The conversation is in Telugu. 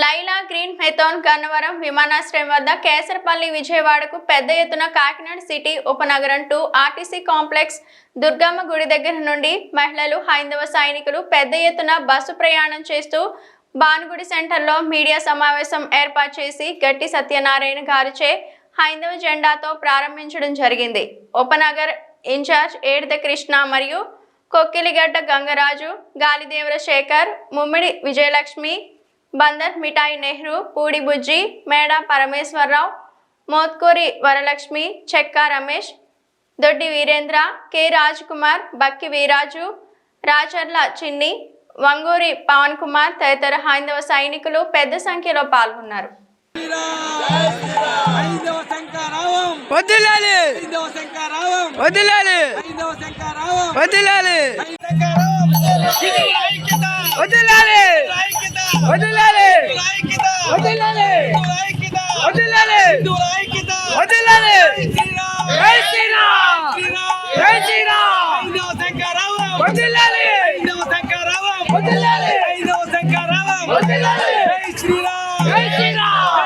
Laila green మెథోన్ గన్నవరం విమానాశ్రయం వద్ద కేసరపల్లి విజయవాడకు పెద్ద ఎత్తున కాకినాడ సిటీ ఉపనగరం టు ఆర్టీసీ కాంప్లెక్స్ దుర్గమ్మ గుడి దగ్గర నుండి మహిళలు హైందవ సైనికులు పెద్ద ఎత్తున బస్సు ప్రయాణం చేస్తూ భానుగుడి సెంటర్లో మీడియా సమావేశం ఏర్పాటు చేసి గట్టి సత్యనారాయణ గారిచే హైందవ జెండాతో ప్రారంభించడం జరిగింది. ఉపనగర్ ఇన్ఛార్జ్ ఏడిద కృష్ణ మరియు కొక్కిలిగడ్డ గంగరాజు గాలిదేవర శేఖర్ ముమ్మిడి విజయలక్ష్మి బందర్ మిఠాయి నెహ్రూ పూడి బుజ్జి మేడ పరమేశ్వరరావు మోత్కూరి వరలక్ష్మి చెక్క రమేష్ దొడ్డి వీరేంద్ర కె కుమార్ బక్కి వీరాజు రాచర్ల చిన్ని వంగూరి పవన్ కుమార్ తదితర హైందవ సైనికులు పెద్ద సంఖ్యలో పాల్గొన్నారు ఐదవ వదిలాలి. వదిలాలి. వదిలాలి. వదిలాలి. జై శ్రీరామ్. జై శ్రీరామ్. వదిలాలి. వదిలాలి. వదిలాలి.